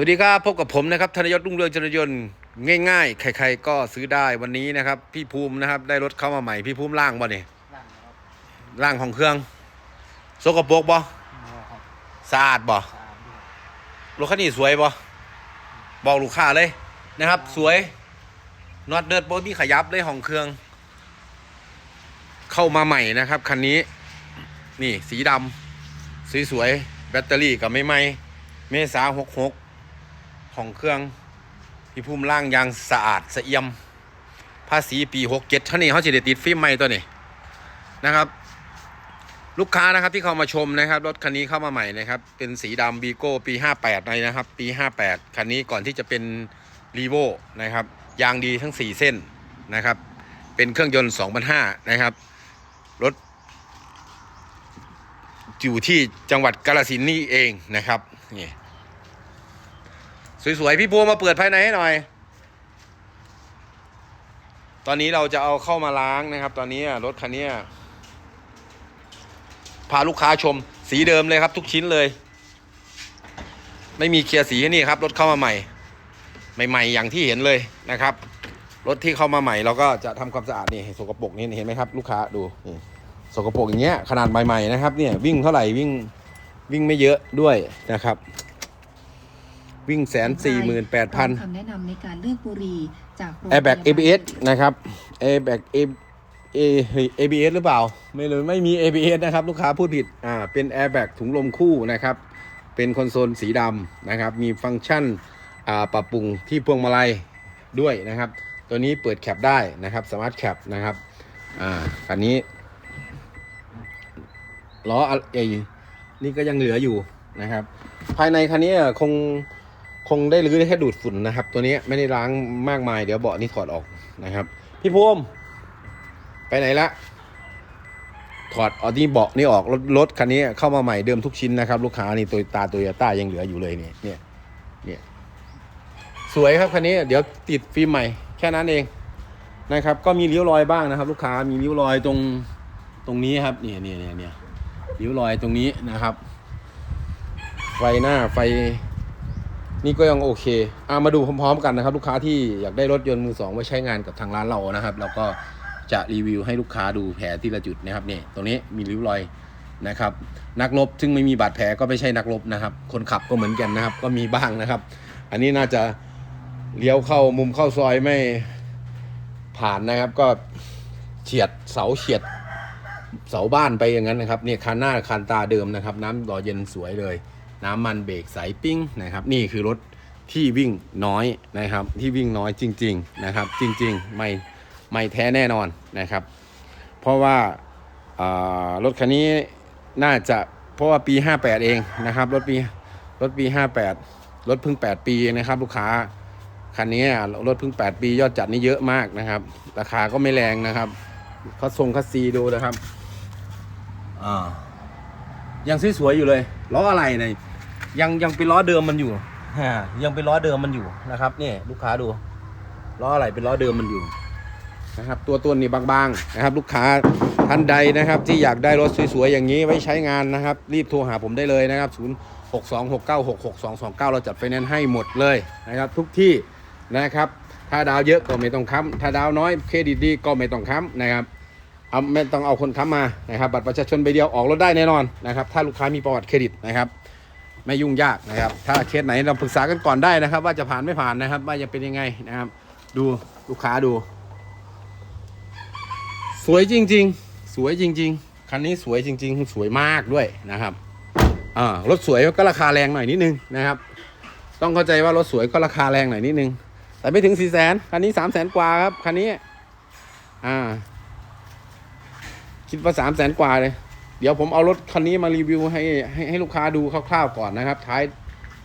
วัสดีครับ พบกับผมนะครับธนยศรุ่งเรืองจรยนต์ง่ายๆ ใครๆก็ซื้อได้วันนี้นะครับ พี่ภูมินะครับ ได้รถเข้ามาใหม่พี่ภูมิล่างบ่เนี่ยหลังครับล่างของเครื่องสกปรกบ่อ๋อครับสะอาดบ่สามด้วยรถคันนี้สวยบ่บอกลูกค้าเลยนะครับ สวยน็อตเดิร์ดบ่มีขยับเลยของเครื่อง เข้ามาใหม่นะครับคันนี้ นี่สีดำสวยๆแบตเตอรี่กับไม่ไหมเมษาหกหก ของเครื่องพี่ภูมิล่างยางสะอาดสะเอี่ยม ภาษีปีหกเจ็ดเท่านี้เขาจะได้ติดฟิล์มใหม่ตัวนี้นะครับ ลูกค้านะครับที่เข้ามาชมนะครับ รถคันนี้เข้ามาใหม่นะครับ เป็นสีดำบีโก้ปี58เลยนะครับ ปี58คันนี้ก่อนที่จะเป็นรีโวนะครับ ยางดีทั้ง4เส้นนะครับ เป็นเครื่องยนต์2,500นห้านะครับ รถอยู่ที่จังหวัดกาฬสินนี่เองนะครับนี่ สวยๆ พี่บัวมาเปิดภายในให้หน่อย ตอนนี้เราจะเอาเข้ามาล้างนะครับ ตอนนี้รถคันนี้พาลูกค้าชม สีเดิมเลยครับ ทุกชิ้นเลย ไม่มีเคลียร์สีนี่ครับ รถเข้ามาใหม่ ใหม่ ๆ อย่างที่เห็นเลยนะครับ รถที่เข้ามาใหม่เราก็จะทำความสะอาดนี่สกปรกนี่เห็นไหมครับ ลูกค้าดูนี่สกปรกอย่างเงี้ยขนาดใหม่ๆนะครับ เนี่ยวิ่งเท่าไหร่วิ่งวิ่งไม่เยอะด้วยนะครับ วิ่งแสนสี่หมื่นแปดพันคำแนะนำในการเลือกบุหรี่จากโรง airbag พยาบาล ABS นะครับ airbag A A ABS หรือเปล่า ไม่เลยไม่มี ABS นะครับ ลูกค้าพูดผิดอ่าเป็น airbag ถุงลมคู่นะครับ เป็นคอนโซลสีดำนะครับ มีฟังก์ชันอ่าปรับปรุงที่พวงมาลัยด้วยนะครับ ตัวนี้เปิดแคปได้นะครับสามารถแคปนะครับอ่าคันนี้ล้ออะไอ้นี่ก็ยังเหลืออยู่นะครับ ภายในคันนี้คง คงได้รื้อได้แค่ดูดฝุ่นนะครับ ตัวนี้ไม่ได้ล้างมากมายเดี๋ยวเบาะนี่ถอดออกนะครับ พี่ภูมิไปไหนละถอดเอาที่เบาะนี่ออกรถรถคันนี้เข้ามาใหม่เดิมทุกชิ้นนะครับ ลูกค้านี่ตัวตาโตโยต้ายังเหลืออยู่เลยเนี่ยเนี่ยเนี่ยสวยครับคันนี้เดี๋ยวติดฟิล์มใหม่แค่นั้นเองนะครับ ก็มีริ้วรอยบ้างนะครับ ลูกค้ามีริ้วรอยตรงตรงนี้ครับเนี่ยเนี่ยเนี่ยเนี่ยริ้วรอยตรงนี้นะครับ ไฟหน้าไฟ นี่ก็ยังโอเคอามาดูพร้อมๆกันนะครับ ลูกค้าที่อยากได้รถยนต์มือสองไว้ใช้งานกับทางร้านเรานะครับ เราก็จะรีวิวให้ลูกค้าดูแผลที่ละจุดนะครับเนี่ยตรงนี้มีริ้วรอยนะครับ นักรบซึ่งไม่มีบาดแผลก็ไม่ใช่นักรบนะครับ คนขับก็เหมือนกันนะครับ ก็มีบ้างนะครับ อันนี้น่าจะเลี้ยวเข้ามุมเข้าซอยไม่ผ่านนะครับ ก็เฉียดเสาเฉียดเสาบ้านไปอย่างนั้นนะครับเนี่ยคันหน้าคันตาเดิมนะครับ น้ำหล่อเย็นสวยเลย น้ำมันเบรกใสปิ้งนะครับ นี่คือรถที่วิ่งน้อยนะครับ ที่วิ่งน้อยจริง ๆนะครับ จริงๆไม่ไม่แท้แน่นอนนะครับ เพราะว่าอ่ารถคันนี้น่าจะเพราะว่าปี 58 เองนะครับรถปีรถปี 58 รถเพิ่ง 8 ปีเองนะครับ ลูกค้าคันนี้รถเพิ่ง 8 ปียอดจัดนี่เยอะมากนะครับ ราคาก็ไม่แรงนะครับเขาทรงคัสซีดูนะครับอ่ายังสวยๆอยู่เลยล้ออะไรเนี่ย ยังยังเป็นล้อเดิมมันอยู่ฮะยังเป็นล้อเดิมมันอยู่นะครับนี่ลูกค้าดูล้ออะไรเป็นล้อเดิมมันอยู่นะครับ ตัวต้นนี่บางๆนะครับ ลูกค้าท่านใดนะครับ ที่อยากได้รถสวยๆอย่างนี้ไว้ใช้งานนะครับ รีบโทรหาผมได้เลยนะครับ 0 6 2 6 9 6 6 2 2 9 เราจัดไฟแนนซ์ให้หมดเลยนะครับ ทุกที่นะครับถ้าดาวเยอะก็ไม่ต้องค้ำถ้าดาวน้อยเครดิตดีก็ไม่ต้องค้ำนะครับเอาไม่ต้องเอาคนค้ำมานะครับ บัตรประชาชนใบเดียวออกรถได้แน่นอนนะครับ ถ้าลูกค้ามีประวัติเครดิตนะครับ ไม่ยุ่งยากนะครับ ถ้าเคสไหนเราปรึกษากันก่อนได้นะครับ ว่าจะผ่านไม่ผ่านนะครับ ว่าจะเป็นยังไงนะครับ ดูลูกค้าดู สวยจริง ๆ สวยจริง ๆ คันนี้สวยจริง ๆ สวยมากด้วยนะครับอ่ารถสวยก็ราคาแรงหน่อยนิดนึงนะครับ ต้องเข้าใจว่ารถสวยก็ราคาแรงหน่อยนิดนึง แต่ไม่ถึงสี่แสนคันนี้สามแสนกว่าครับคันนี้ อ่า คิดว่าสามแสนกว่าเลย เดี๋ยวผมเอารถคันนี้มารีวิวให้ให้ให้ลูกค้าดูคร่าวๆก่อนนะครับท้าย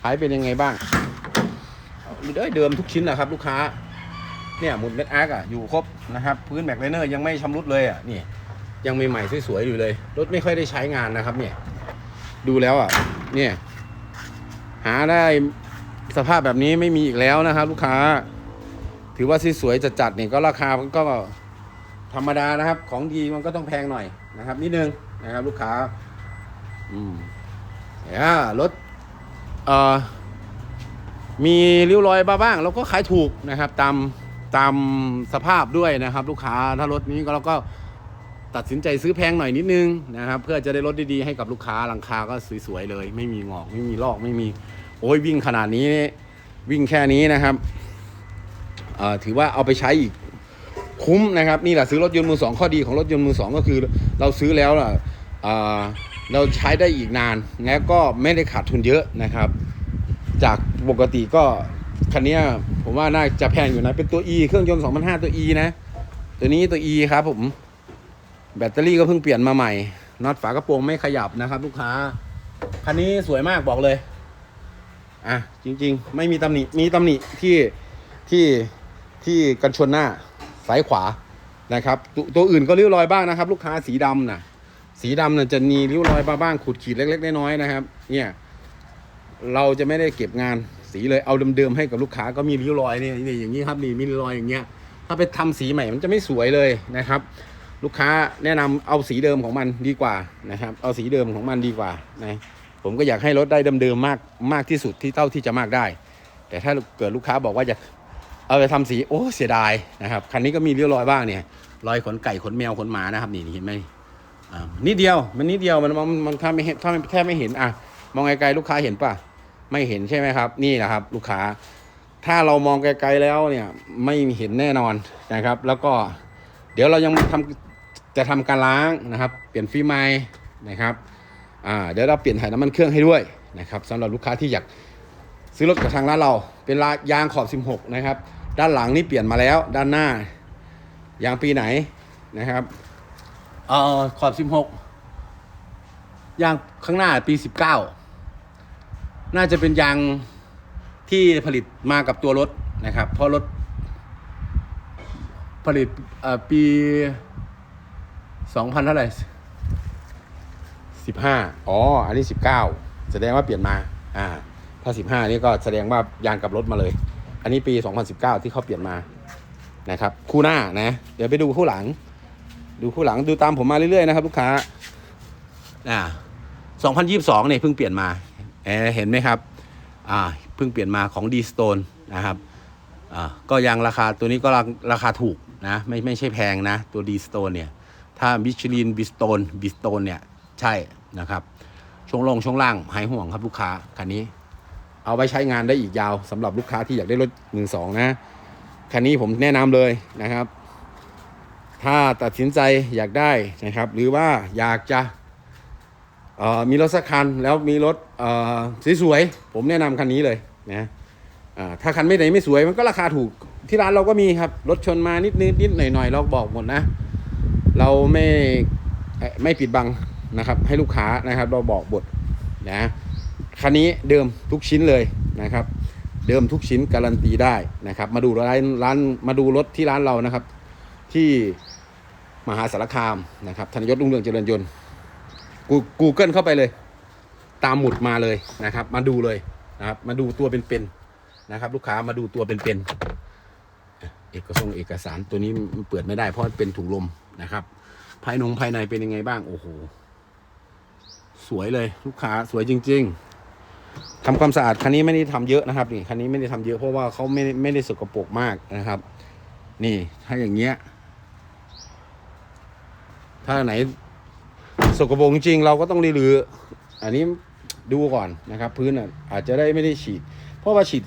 ท้ายเป็นยังไงบ้างเดิมเดิมทุกชิ้นนะครับ ลูกค้า เนี่ยหมุดเม็ดอาร์กอะอยู่ครบนะครับ พื้นแม็กไลเนอร์ยังไม่ชำรุดเลยอะนี่ยังใหม่ๆสวยๆอยู่เลย รถไม่ค่อยได้ใช้งานนะครับ เนี่ย ดูแล้วอะ เนี่ย หาได้สภาพแบบนี้ไม่มีอีกแล้วนะครับ ลูกค้า ถือว่าสวยๆจัดๆเนี่ยก็ราคามันก็ธรรมดานะครับ ของดีมันก็ต้องแพงหน่อยนะครับ นิดนึง นะครับลูกค้า อืมอ่ารถเอ่อมีริ้วรอยบ้าบ้างเราก็ขายถูกนะครับ ตามตามสภาพด้วยนะครับ ลูกค้าถ้ารถนี้ก็เราก็ตัดสินใจซื้อแพงหน่อยนิดนึงนะครับ เพื่อจะได้รถดีๆให้กับลูกค้าหลังคาก็สวยๆเลย ไม่มีงอกไม่มีลอกไม่มี โอ้ยวิ่งขนาดนี้ วิ่งแค่นี้นะครับเอ่อถือว่าเอาไปใช้อีกคุ้มนะครับ นี่แหละซื้อรถยนต์มือสองข้อดีของรถยนต์มือสองก็คือ เราซื้อแล้วล่ะ เราใช้ได้อีกนานแล้วก็ไม่ได้ขาดทุนเยอะนะครับ จากปกติก็คันนี้ผมว่าน่าจะแพงอยู่นะ เป็นตัว E เครื่องยนต์2005 ตัว E นะ ตัวนี้ตัว E ครับผม แบตเตอรี่ก็เพิ่งเปลี่ยนมาใหม่น็อตฝากระโปรงไม่ขยับนะครับ ลูกค้า คันนี้สวยมากบอกเลย อะ จริง ๆ ไม่มีตำหนิ มีตำหนิที่ที่ที่กันชนหน้าซ้ายขวานะครับต,ตัวอื่นก็ริ้วรอยบ้างนะครับ ลูกค้าสีดำน่ะ สีดำน่ะจะมีริ้วรอยบ้างๆขูดขีดเล็ก ๆ น้อยๆนะครับ เนี่ย เราจะไม่ได้เก็บงานสีเลยเอาเดิมๆให้กับลูกค้าก็มีริ้วรอยเนี่ยนี่อย่างนี้ครับนี่มีริ้วรอยอย่างเงี้ย ถ้าไปทำสีใหม่มันจะไม่สวยเลยนะครับ ลูกค้าแนะนำเอาสีเดิมของมันดีกว่านะครับ เอาสีเดิมของมันดีกว่านะผมก็อยากให้รถได้เดิมๆมากมากที่สุดที่เท่าที่จะมากได้ แต่ถ้าเกิดลูกค้าบอกว่าจะเอาไปทำสีโอ้เสียดายนะครับคันนี้ก็มีริ้วรอยบ้างเนี่ย รอยขนไก่ขนแมวขนหมานะครับนี่เห็นไหม นิดเดียวมันนิดเดียวมันมันมันถ้าไม่เห็นถ้าแค่ไม่เห็นอะมองไกลๆลูกค้าเห็นป่ะไม่เห็นใช่ไหมครับ นี่แหละครับ ลูกค้า ถ้าเรามองไกลๆแล้วเนี่ยไม่เห็นแน่นอนนะครับ แล้วก็เดี๋ยวเรายังทำจะทำการล้างนะครับ เปลี่ยนฟิล์มใหม่นะครับอ่าเดี๋ยวเราเปลี่ยนถ่ายน้ำมันเครื่องให้ด้วยนะครับสำหรับลูกค้าที่อยากซื้อรถกับทางร้านเราเป็นลายางขอบ 16 นะครับ ด้านหลังนี่เปลี่ยนมาแล้ว ด้านหน้ายางปีไหนนะครับ เออขอบ16ยางข้างหน้าปี19น่าจะเป็นยางที่ผลิตมากับตัวรถนะครับ เพราะรถ ผลิตปีสองพันเท่าไหร่สิบห้าอ๋อ อันนี้สิบเก้าแสดงว่าเปลี่ยนมา อ่า ถ้าสิบห้านี่ก็แสดงว่ายางกับรถมาเลย อันนี้ปีสองพันสิบเก้าที่เขาเปลี่ยนมานะครับ คู่หน้านะ เดี๋ยวไปดูคู่หลัง ดูคู่หลังดูตามผมมาเรื่อยๆนะครับ ลูกค้าอ่า2022เนี่ยเพิ่งเปลี่ยนมาเเห็นไหมครับอ่าเพิ่งเปลี่ยนมาของ d s t o n e นะครับอ่าก็ยังราคาตัวนี้ก็ราราคาถูกนะไม่ไม่ใช่แพงนะ ตัว d s t o n e เนี่ยถ้ามิชลินบิสโตนบิสโตนเนี่ยใช่นะครับช่วงลงช่วงล่างหายห่วงครับลูกค้าคันนี้ เอาไว้ใช้งานได้อีกยาวสำหรับลูกค้าที่อยากได้รถมือสองนะคันนี้ผมแนะนำเลยนะครับ ถ้าตัดสินใจอยากได้นะครับ หรือว่าอยากจะมีรถสักคันแล้วมีรถสวยๆผมแนะนำคันนี้เลยนะถ้าคันไม่ไหนไม่สวยมันก็ราคาถูกที่ร้านเราก็มีครับรถชนมานิดนิดนิดหน่อยหน่อยเราบอกหมดนะ เราไม่ไม่ปิดบังนะครับ ให้ลูกค้านะครับ เราบอกบทนะคันนี้เดิมทุกชิ้นเลยนะครับ เดิมทุกชิ้นการันตีได้นะครับ มาดูร้านร้านมาดูรถที่ร้านเรานะครับ ที่ มหาสารคามนะครับธนยศรุ่งเรืองเจริญยนต์กูกูเกิลเข้าไปเลย ตามหมุดมาเลยนะครับ มาดูเลยนะครับ มาดูตัวเป็นๆนะครับ ลูกค้ามาดูตัวเป็นๆเอกสงค์เอกสารตัวนี้มันเปิดไม่ได้เพราะเป็นถุงลมนะครับ ภายนงภายในเป็นยังไงบ้าง โอ้โหสวยเลยลูกค้าสวยจริง ๆทำความสะอาดคันนี้ไม่ได้ทำเยอะนะครับนี่คันนี้ไม่ได้ทำเยอะเพราะว่าเขาไม่ได้ไม่ได้สกปรกมากนะครับ นี่ถ้าอย่างเงี้ย ถ้าไหนสกปรกจริงเราก็ต้องรีลือ อันนี้ดูก่อนนะครับ พื้นอะอาจจะได้ไม่ได้ฉีด เพราะว่าฉีด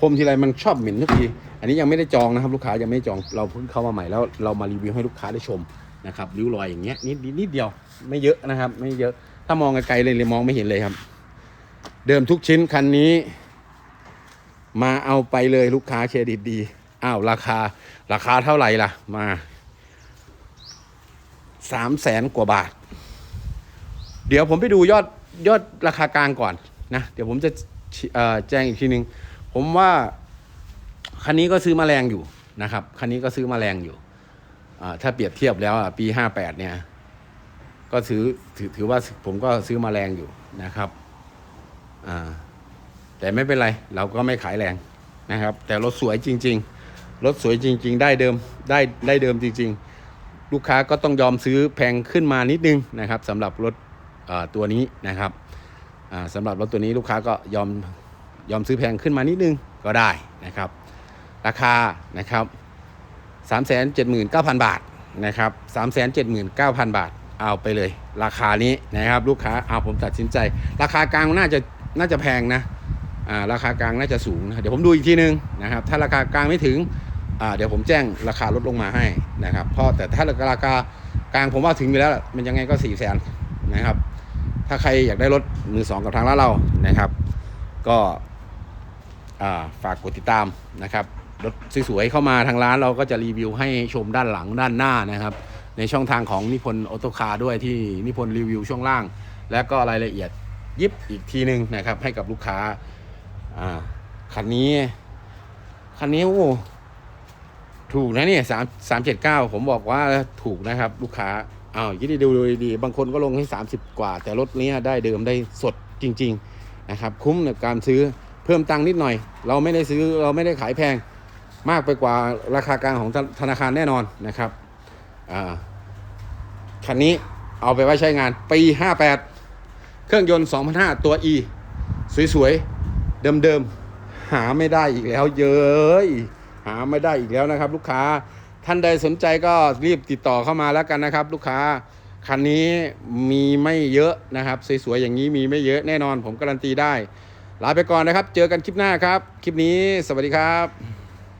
พรมทีไรมันชอบเหม็นทุกทีอันนี้ยังไม่ได้จองนะครับ ลูกค้ายังไม่ได้จองเราเพิ่งเข้ามาใหม่แล้วเรามารีวิวให้ลูกค้าได้ชมนะครับริ้วรอยอย่างเงี้ยนิดนิดเดียวไม่เยอะนะครับ ไม่เยอะถ้ามองไกลๆเลยเลยมองไม่เห็นเลยครับ เดิมทุกชิ้นคันนี้ มาเอาไปเลยลูกค้าเครดิตดีอ้าวราคาราคาเท่าไหร่ล่ะมา สามแสนกว่าบาท เดี๋ยวผมไปดูยอดยอดราคากลางก่อนนะ เดี๋ยวผมจะแจ้งอีกทีหนึ่งผมว่าคันนี้ก็ซื้อมาแรงอยู่นะครับ คันนี้ก็ซื้อมาแรงอยู่ถ้าเปรียบเทียบแล้วปีห้าแปดเนี่ย ก็ถือถือถือว่าผมก็ซื้อมาแรงอยู่นะครับแต่ไม่เป็นไร เราก็ไม่ขายแรงนะครับ แต่รถสวยจริง ๆ รถสวยจริง ๆ ได้เดิมได้ได้เดิมจริง ๆ ลูกค้าก็ต้องยอมซื้อแพงขึ้นมานิดนึงนะครับสำหรับรถตัวนี้นะครับสำหรับรถตัวนี้ลูกค้าก็ยอมยอมซื้อแพงขึ้นมานิดนึงก็ได้นะครับ ราคานะครับ379,000 บาทนะครับ379,000 บาทเอาไปเลย ราคานี้นะครับลูกค้าเอาผมตัดสินใจ ราคากลางน่าจะน่าจะแพงนะอ่าราคากลางน่าจะสูงนะเดี๋ยวผมดูอีกทีนึงนะครับถ้าราคากลางไม่ถึง เดี๋ยวผมแจ้งราคาลดลงมาให้นะครับเพราะแต่ถ้าราคากลางผมว่าถึงอยู่แล้ว มันยังไงก็4ี่แสนนะครับ ถ้าใครอยากได้รถมือสองกับทางร้านเรานะครับ ก็ฝากกดติดตามนะครับรถสวยๆเข้ามาทางร้านเราก็จะรีวิวให้ชมด้านหลังด้านหน้านะครับ ในช่องทางของนิพนธ์ออโตคาร์ด้วยที่นิพนธ์รีวิวช่วงล่าง และก็รายละเอียดยิบอีกทีหนึ่งนะครับ ให้กับลูกค้าคันนี้คันนี้โอ้ ถูกนะเนี่ยสามสามเจ็ดเก้าผมบอกว่าถูกนะครับ ลูกค้าอ้าวยินดีดูดีๆบางคนก็ลงให้ 30 กว่า แต่รถเนี้ยได้เดิมได้สดจริง ๆ นะครับ คุ้มในการซื้อเพิ่มตังค์นิดหน่อย เราไม่ได้ซื้อเราไม่ได้ขายแพงมากไปกว่าราคากลางของธนาคารแน่นอนนะครับอ่าคันนี้เอาไปไว้ใช้งานปี 58 เครื่องยนต์ 2005 ตัว E สวย ๆ เดิม ๆ หาไม่ได้อีกแล้วเย้ย หาไม่ได้อีกแล้วนะครับ ลูกค้าท่านใดสนใจก็รีบติดต่อเข้ามาแล้วกันนะครับ ลูกค้าคันนี้มีไม่เยอะนะครับสวยๆอย่างนี้มีไม่เยอะแน่นอนผมการันตีได้ ลาไปก่อนนะครับ เจอกันคลิปหน้าครับ คลิปนี้สวัสดีครับ